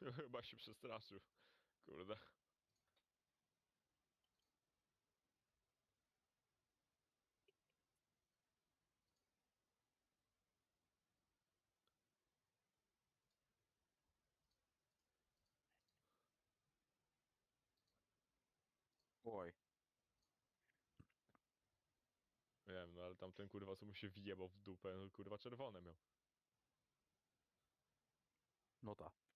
Chyba się przestraszył. Kurde. Oj. Wiem, no ale tamten kurwa co mu się wjebał w dupę, no kurwa czerwone miał. No tak.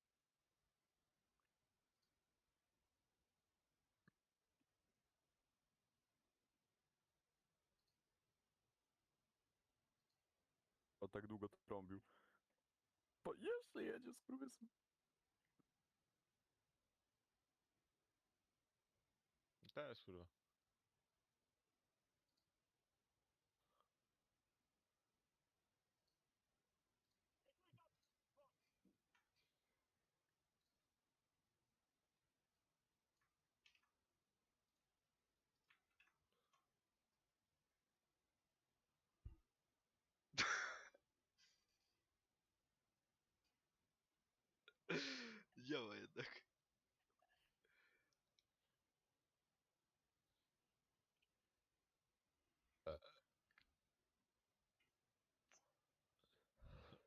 Tak długo to trąbił. Bo jeszcze jedzie skurwysyn. Też kurwa. Działa jednak.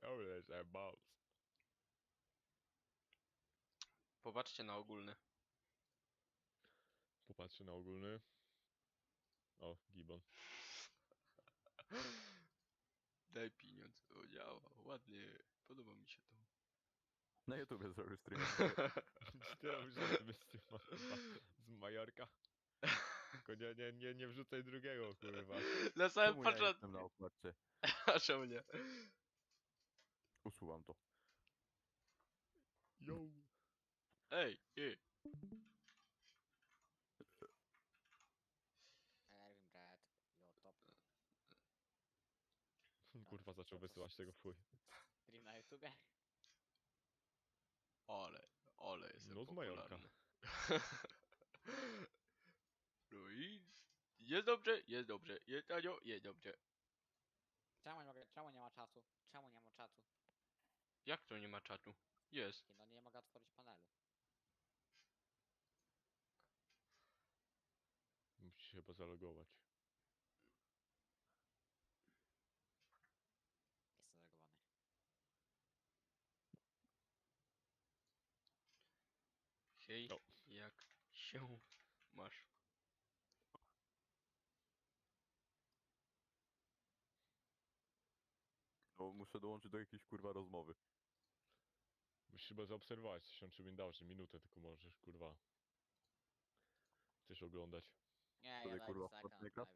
Ole, że balls. Popatrzcie na ogólny. Popatrzę na ogólny. O, Gibbon. Daj pieniądz. O, działa. Ładnie. Podoba mi się to. Na YouTubie zrobił stream. Ty robisz żarty z tym, kurwa, z Majorka? Tylko nie, nie, nie, nie wrzucaj drugiego, kurwa. Na samym Czemu ja początku. jestem na okładce? A czemu nie? Usuwam to. Yo! Ej, ej. Erwin Brad, yo top. Kurwa zaczął wysyłać tego chuj. Stream na YouTubie? Ale, ale jestem No z Majorka. popularny. No i... Jest dobrze, jest dobrze. Jest tanio, jest dobrze. Czemu nie mogę, czemu nie ma czatu? Czemu nie ma czatu? Jak to nie ma czatu? Jest. Nie, No nie mogę otworzyć panelu. Musisz się chyba zalogować. Jestem zalogowany. Hej, No. jak się masz? No, muszę dołączyć do jakiejś kurwa rozmowy. Musisz chyba zaobserwować coś on czym dalszy, minutę tylko możesz, kurwa. Chcesz oglądać. Nie, Sobie, ja daj kurwa, na Fortnite'a? live.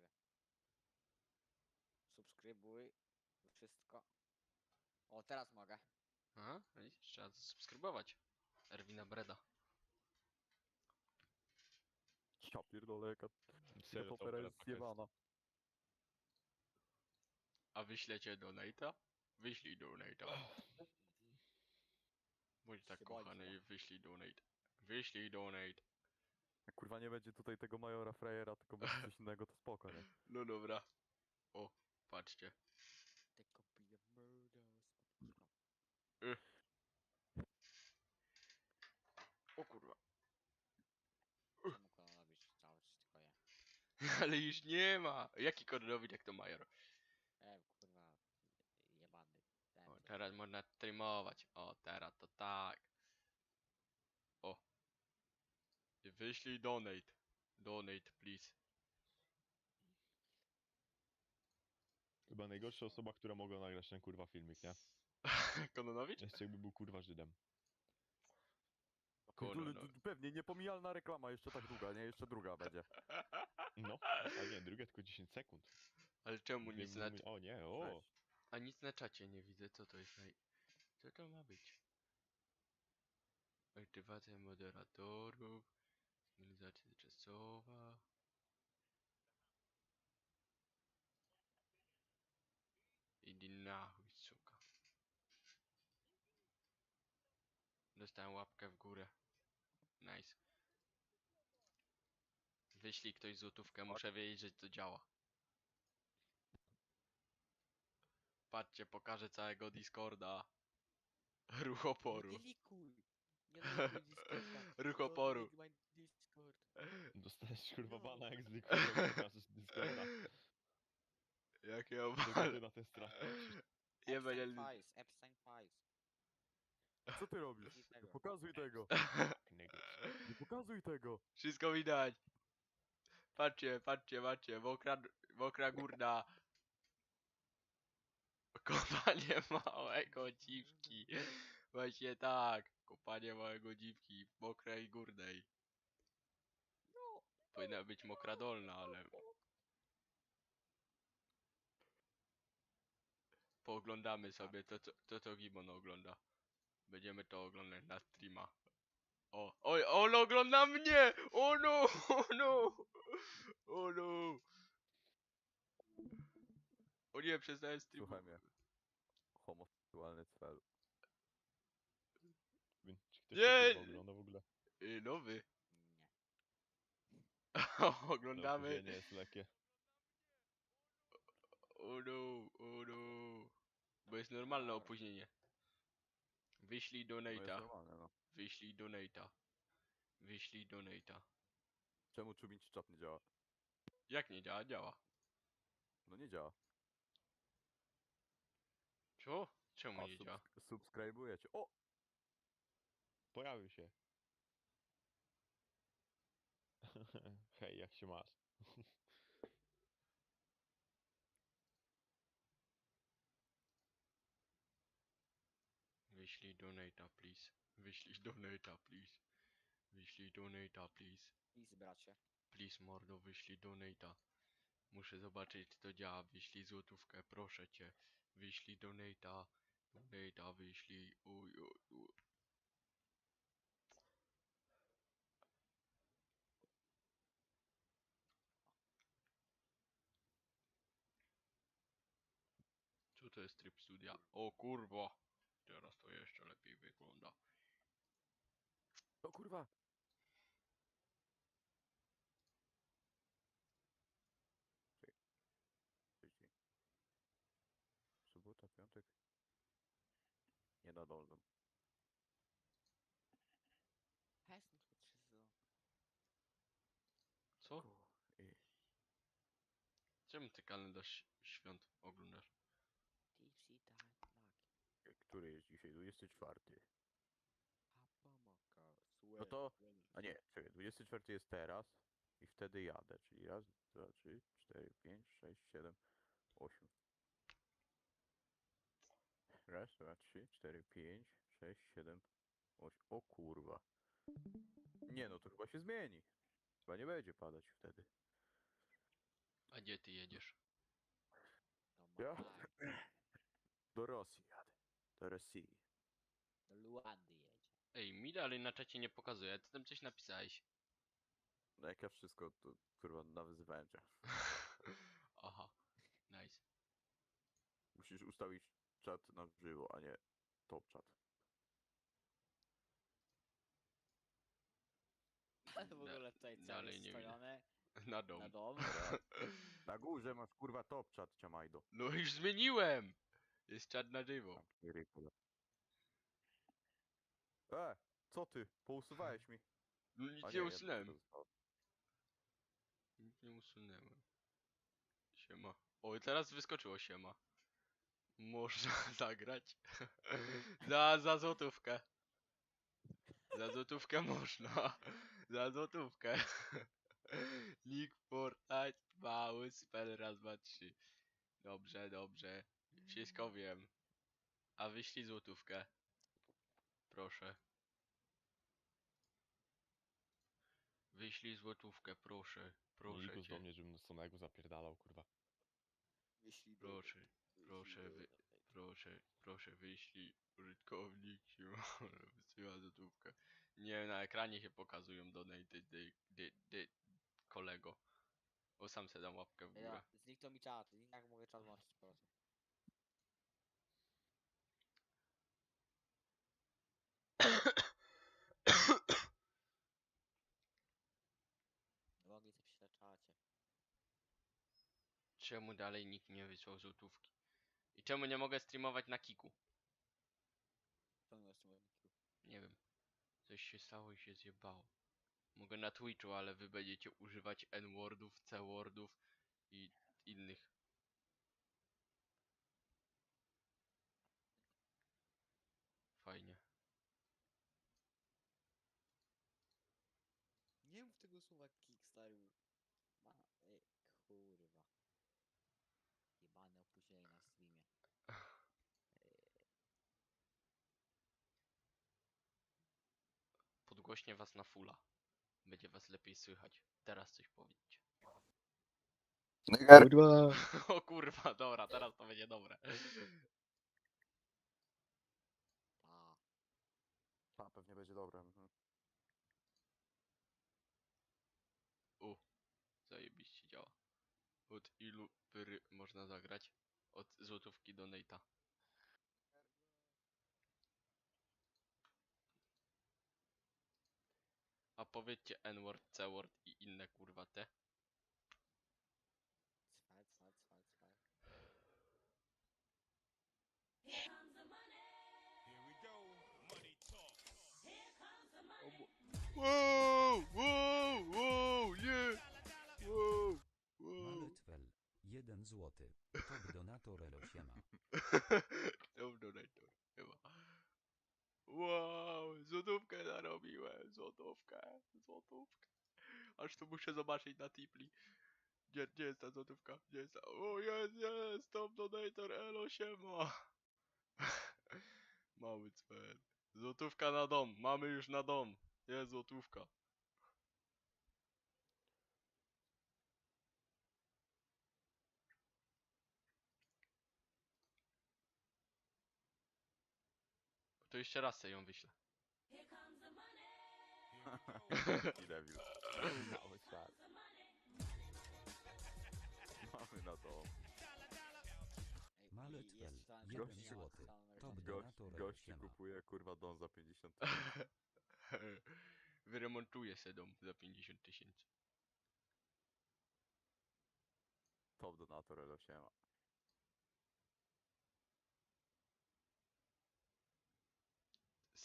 Subskrybuj. Wszystko. O, teraz mogę. A? Widzisz, Trzeba zasubskrybować. Erwina Breda. Ja pierdolę, jaka Serio, ta opera jest zjebana. A wyślecie donate'a? Wyślij donate'a. Bądź tak kochany i wyślij donate. Wyślij donate. Jak kurwa nie będzie tutaj tego majora frajera, tylko będzie coś innego, to spoko, nie? No dobra. O, patrzcie. They could be a murders. O kurwa. Czemu kogo robić cały czas tylko ja? Ale już nie ma. Jaki koronowid jak to major? E, kurwa. Jebany. Ten, O, teraz można streamować. O, teraz to tak. O. I Wyślij donate. Donate, please. Chyba najgorsza osoba, która mogła nagrać ten kurwa filmik, nie? Kononowicz? Jeszcze jakby był kurwa Żydem. Konono. Tu- tu- Pewnie niepomijalna reklama, jeszcze tak długa, nie? Jeszcze druga będzie. No, a nie, drugie tylko 10 sekund. Ale czemu nic na... O nie, o! A nic na czacie nie widzę, co to jest naj... Co to ma być? Aktywacja moderatorów, sygnalizacja czasowa. Idi nachuj, suka. Dostałem łapkę w górę. Nice. Wyślij ktoś złotówkę, muszę wiedzieć, że to działa. Patrzcie, pokażę całego Discorda. Ruch oporu. Nie likuj. Nie Discorda. Ruch Don't oporu. my Discord. Dostajesz kurwa No. bana jak zwykle, jak pokażesz Discorda. Jakie ty na ten strach. Nie będzie... Epstein Files, Epstein Files. Co ty robisz? I Nie tego. pokazuj tego! Niggas. Nie pokazuj tego! Wszystko widać. Patrzcie, patrzcie, patrzcie. Mokra, mokra górna. Kopanie małego dziwki. Właśnie tak. Kopanie małego dziwki w mokrej górnej. Powinna być mokra dolna, ale... Pooglądamy sobie to, co, to, co Gimon ogląda. Będziemy to oglądać na streama. O, oj, on ogląda mnie! O no, o no! O no! O nie, przestałem streamu. Słuchaj mnie. Homoseksualny cel. Czy ktoś Nie! to ogląda w ogóle? Y, nowy. Nie. Oglądamy. Nie jest lekkie. O no, o no. Bo jest normalne opóźnienie. Wyślij jest donate'a. normalne, no. Wyślij donate'a. Wyślij donate'a. Czemu Czubinci czat nie działa? Jak nie działa? Działa. No nie działa. Co? Czemu A nie działa? subsk- subskrybujecie. O! Pojawił się. Hej, jak się masz? Wyślij please. Wyślij donate'a, please. Wyślij donate'a, please. Please, bracie. Please, mordo, wyślij donate'a. Muszę zobaczyć, czy to działa. Wyślij złotówkę, proszę cię. Wyślij donate'a. Donate'a, wyślij. Uj, uj, uj. Co to jest tryb studia? O kurwa! Teraz to jeszcze lepiej wygląda. O kurwa! Tydzień. Sobota, piątek. Nie nadążam. Pesnik po 300. Co? I Czemu ty kalendarz świąt oglądasz? Tipsy Lucky. który jest dzisiaj? 24. No to- A nie, czekaj, 24 jest teraz i wtedy jadę, czyli raz, dwa, trzy, cztery, pięć, sześć, siedem, osiem. Raz, dwa, trzy, cztery, pięć, sześć, siedem, osiem. O kurwa. Nie no, to chyba się zmieni. Chyba nie będzie padać wtedy. A gdzie ty jedziesz? Do Ja? Do Rosji jadę. Do Rosji. Do Luandy. Ej, mi dalej na czacie nie pokazuje, ty tam coś napisałeś. No jak ja wszystko, to kurwa nawyzywałem cię. Aha, nice. Musisz ustawić czat na żywo, a nie top czat. Ale w ogóle tutaj cel dalej jest nie Na dom. na dom. Na górze masz kurwa top czat, ciamajdo. No już zmieniłem! Jest czat na żywo. Tam. E, co ty? Pousuwałeś mi. No nic A nie, usunąłem. to zostało. Nic nie usunąłem. Siema. O, i teraz wyskoczyło siema. Można zagrać. za, za złotówkę. Za złotówkę można. Za złotówkę. Nick Fortnite, mały spell raz, dwa, trzy. Dobrze, dobrze. Wszystko wiem. A wyślij złotówkę. Proszę. Wyślij złotówkę, proszę. Proszę Nikus cię. do mnie, żebym samego zapierdalał, kurwa. Jeśli Proszę, proszę, wy- proszę, proszę wyślij użytkownik się wysyła złotówkę. Nie, na ekranie się pokazują donaty dy, dy, dy, kolego. Bo sam se dam łapkę w górę. Ja, zniknął mi czat, jak mogę czat włączyć po prostu. Logi co pisze na czacie. Czemu dalej nikt nie wysłał złotówki? I czemu nie mogę streamować na kiku? Pełno streamerników. Nie wiem. Coś się stało i się zjebało. Mogę na Twitchu, ale wy będziecie używać N-wordów, C-wordów i innych. Słowa Kickstarter. Ma... Ej, kurwa. Jebane opóźnienie na streamie. Podgłośnie was na fulla. Będzie was lepiej słychać. Teraz coś powiedzcie. Kurwa. O kurwa, dobra, teraz to będzie dobre. Ta. A, pewnie będzie dobre. ilu pyry można zagrać? Od złotówki do Nate'a. A powiedzcie N-word, C-word i inne kurwa te. Here comes the money. Here we go. Money talk. Here comes the money. 1 złoty. Top donator Elosiema. Top donator. Wow, złotówkę zarobiłem, złotówkę, złotówkę. Aż tu muszę zobaczyć na tipli. Gdzie, gdzie jest ta złotówka? Gdzie jest ta... O, jest, jest, top donator, elo siema. Mały cwer. Złotówka na dom, mamy już na dom. Jest złotówka. To jeszcze raz sobie ją wyślę. I debil. Mały świat. Mamy na to. Ej, i Maletwel. jest czytałem, że 1 nie ma złoty. napisane Top. Gość, donator kupuje kurwa don za 50 Wyremontuję se dom za 50 tysięcy. Top donator Elosiema.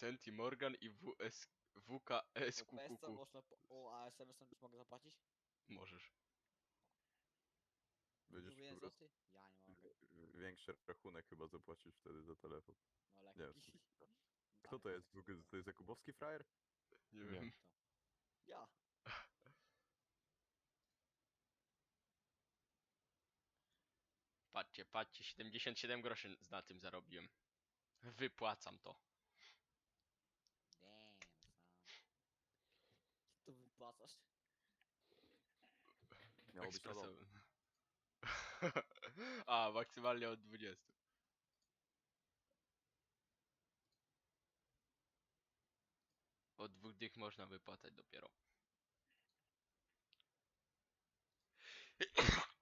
Senti Morgan i WS. PSC można po... O, a SMS-em już mogę zapłacić? Możesz. Będziesz Mówię złoty? Ja nie mogę. większy rachunek chyba zapłacisz wtedy za telefon. No Nie, lekki. Kto to jest? To jest Jakubowski frajer? Nie Nie. wiem. Ja. Patrzcie, patrzcie, 77 groszy na tym zarobiłem. Wypłacam to. Damn, son. Co to wypłacasz? Miało być na. Ekspresowym. A, maksymalnie od 20. Od dwóch dych można wypłacać dopiero.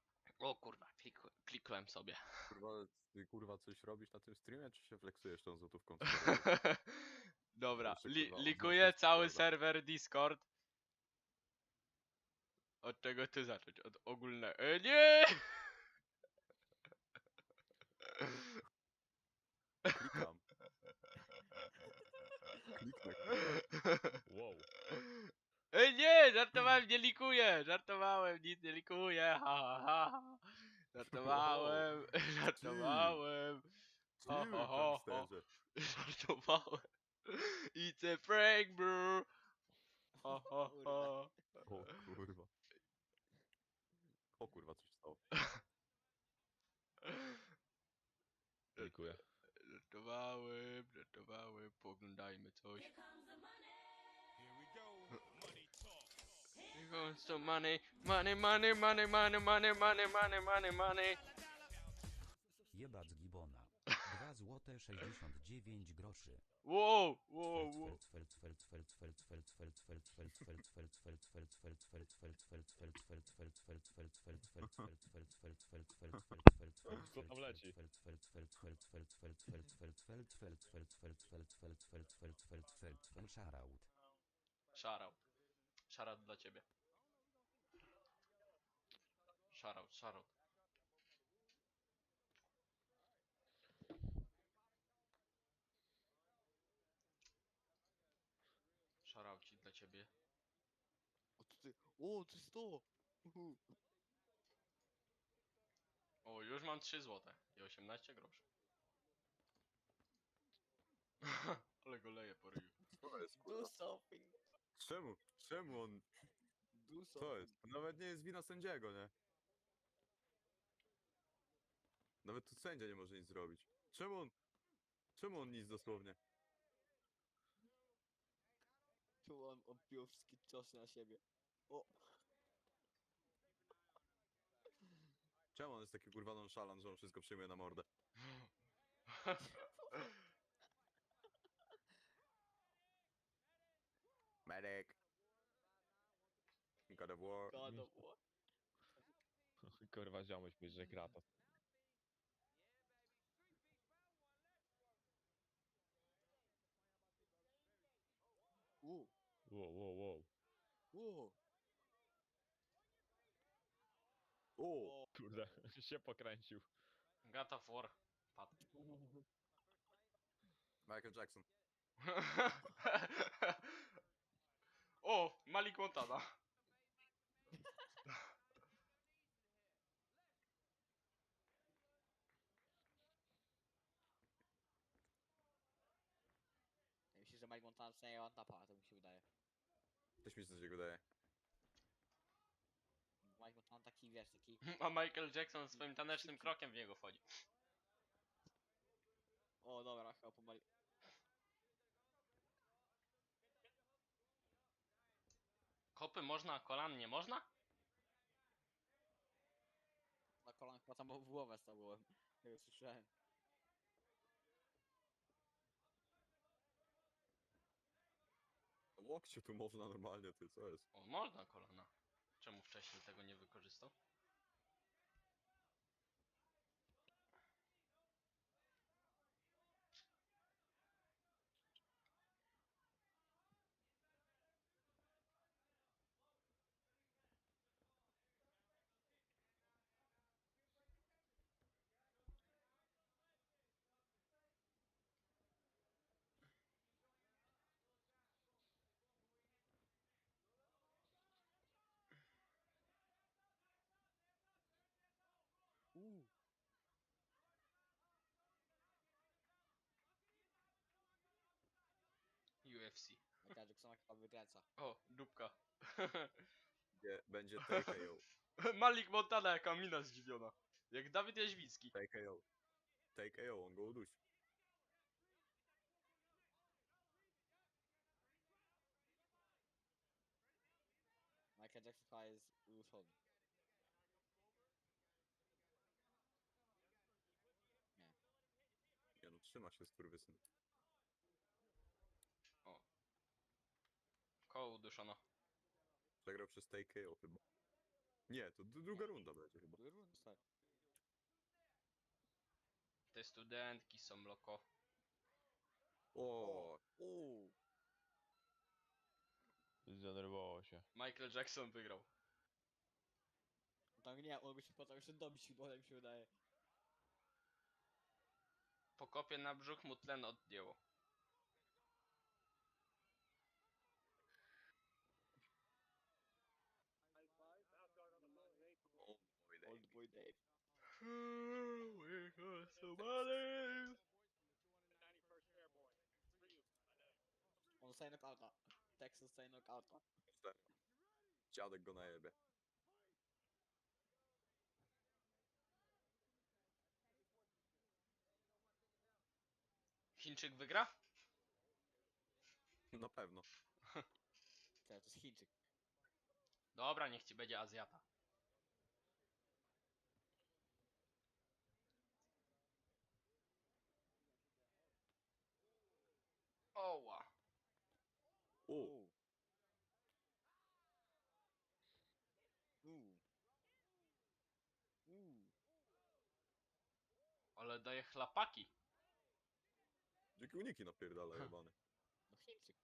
O kurwa, klik, klikłem sobie. Kurwa, ty kurwa coś robisz na tym streamie, czy się flexujesz tą złotówką? Dobra, Jeszcze, li, kurwa, cały serwer Discord. Od czego ty zacząć? Od ogólnego. E, nie! Klikam. Kliknę. Wow. E, nie! Żartowałem, nie likuję! Żartowałem, nic nie likuję! Ha, ha, ha. Żartowałem, żartowałem. Ho, ho, ho, ho. Żartowałem. It's a prank, bro! Ha, ha, ha. O kurwa. O kurwa, coś stało. Dziękuję. Żartowałem, żartowałem, poglądajmy coś. Here goes some money, money, money, money, money, money, money, money, money, money. 2 złote 69 groszy. Wow, wow, wow. Co tam leci? Shoutout. Shoutout. Shoutout dla ciebie. Shoutout, shoutout. Makci dla ciebie. O, to ty... O, to jest to! Uhu. O, już mam 3 złote i 18 groszy. Ale go leje po ryju. Co jest, Do kurwa? something! Czemu? Czemu on... Do something! Co jest? To nawet nie jest wina sędziego, nie? Nawet tu sędzia nie może nic zrobić. Czemu on... Czemu on nic dosłownie? Tu on odbił wszystkie ciosy na siebie. O! Czemu on jest taki kurwa nonchalant, że on wszystko przyjmuje na mordę? Medic! God of War. God of War. Kurwa, ziomuś myśl, że Kratos. Wow, wow, wow. U! O! Kurde, się pokręcił. God of War. Padł. Michael Jackson. o, Malik Montana. Myślę, że Mike Montana przynajmniej on tapa, to mi się wydaje. Też mi się coś wydaje. Mike Montana taki, wiesz, taki... A Michael Jackson swoim tanecznym krokiem w niego wchodzi. O, dobra, chyba pomali... Kopy można, a kolan nie można? Na kolan chyba tam w głowę stawiłem. Tego słyszałem. Łokcie tu można normalnie, ty, co jest? O, można kolana. Czemu wcześniej tego nie wykorzystał? Uuu! UFC. Michael Jacksona chyba wykręca. O, dupka. Nie, będzie TKO. Malik Montana, jaka mina zdziwiona. Jak Dawid Jaźwicki. TKO. TKO, on go udusi. Michael Jackson chyba jest uduszony. Nie no, trzyma się skurwysyn. Koło uduszono. Przegrał przez TKO chyba. Nie, to d- druga runda będzie chyba. Tak. Te studentki są loko. O, Uuu! Zdenerwowało się. Michael Jackson wygrał. Tak nie, on by się potem jeszcze dobić chyba, tak mi się wydaje. Po kopie na brzuch mu tlen odjęło. On dostaje knockouta. Texas dostaje knockouta. Dziadek go najebie. Chińczyk wygra? Na pewno. To jest Chińczyk. Dobra, niech ci będzie Azjata. Oła. O, Uuu. Uuu. Uuu. Ale daje chlapaki. dzięki uniki napierdala jebany. No Chińczyk.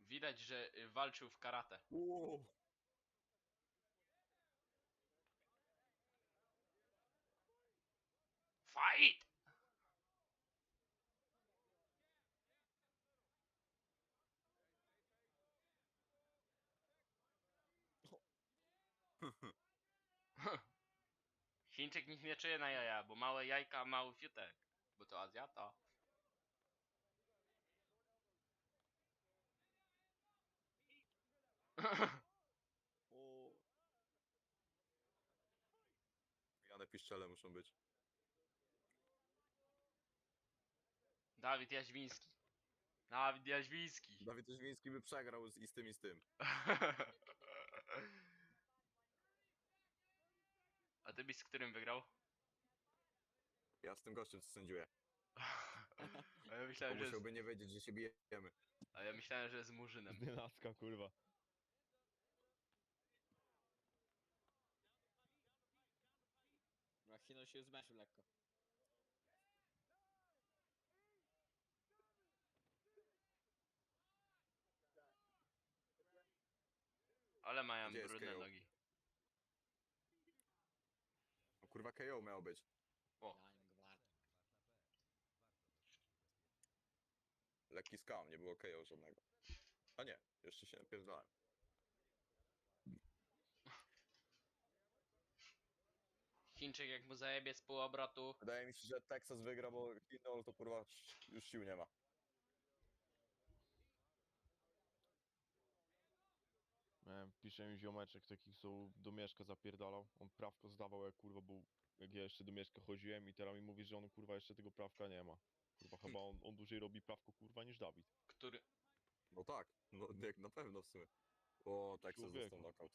Widać, że y, walczył w karate. O, Fight! Chińczyk nic nie czuje na jaja, bo małe jajka, mały fiutek. Bo to Azjata. O, Jane piszczele muszą być. Dawid Jaźwiński. Dawid Jaźwiński. Dawid Oźwiński by przegrał z, i z tym i z tym. ty byś z którym wygrał? Ja z tym gościem co sędziuję. A ja Bo myślałem, że z, musiałby nie wiedzieć, że się bijemy. a ja myślałem, że z Murzynem. Znienacka, kurwa. no Hino się zmęczył lekko. Ale mają Gdzie jest brudne KO? nogi. Kurwa KO miało być. O. Lekki skam, nie było KO żadnego. A nie, jeszcze się napierdalałem. Chińczyk jak mu zajebie z pół obrotu. Wydaje mi się, że Texas wygra, bo Hinol to kurwa już sił nie ma. Pisze mi ziomeczek taki, co do Mieszka zapierdalał. On prawko zdawał jak kurwa był, jak ja jeszcze do Mieszka chodziłem i teraz mi mówi, że on kurwa jeszcze tego prawka nie ma. Kurwa, chyba on, on dłużej robi prawko kurwa niż Dawid. Który. No tak, no jak na pewno w sumie. O, Texas Człowieku. dostał knockout.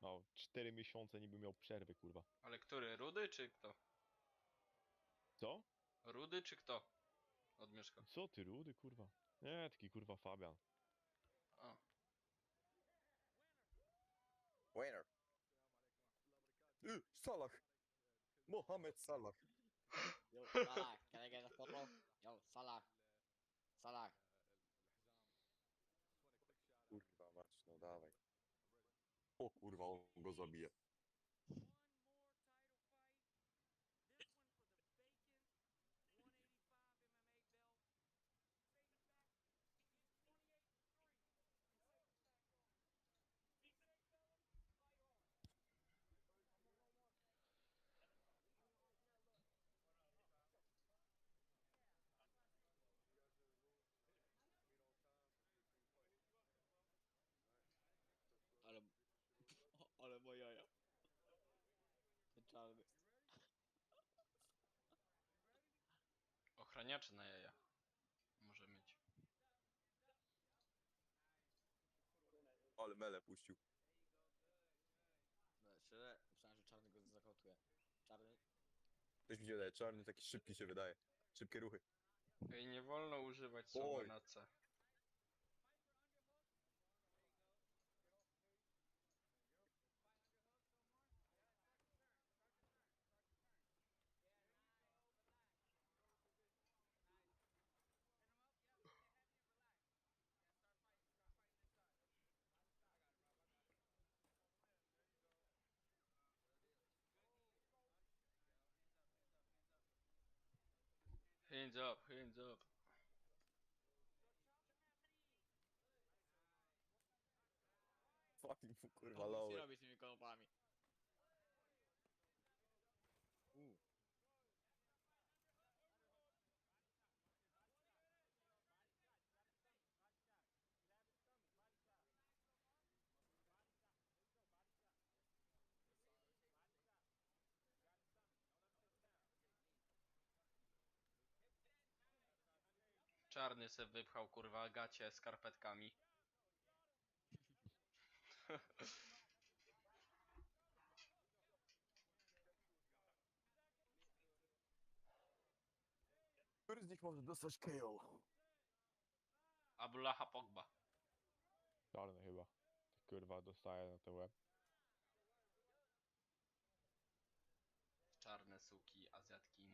No, 4 miesiące niby miał przerwy kurwa. Ale który? Rudy czy kto? Co? Rudy czy kto? Od Mieszka. Co ty rudy kurwa? Nie, taki kurwa Fabian. Winner. Y, Salah. Mohamed Salah. Yo, Salah, can I get a photo? Yo, Salah. Salah. Kurwa mać, no dawaj. O kurwa, on go zabije. Czarny. Ochraniacze na jaja. Może mieć. Ale mele puścił. No, szczerze, myślałem, że czarny go zakautuje. Czarny? Też mi się wydaje, czarny taki szybki się wydaje. Szybkie ruchy. Ej, nie wolno używać słowa Oj. na C. Hands up, hands up. Fucking kurwa, low. czarny se wypchał kurwa gacie skarpetkami. Który z nich może dostać KO? Abdullaha Pogba. Czarny chyba. Kurwa, dostaje na ten łeb. Czarne suki, Azjatki.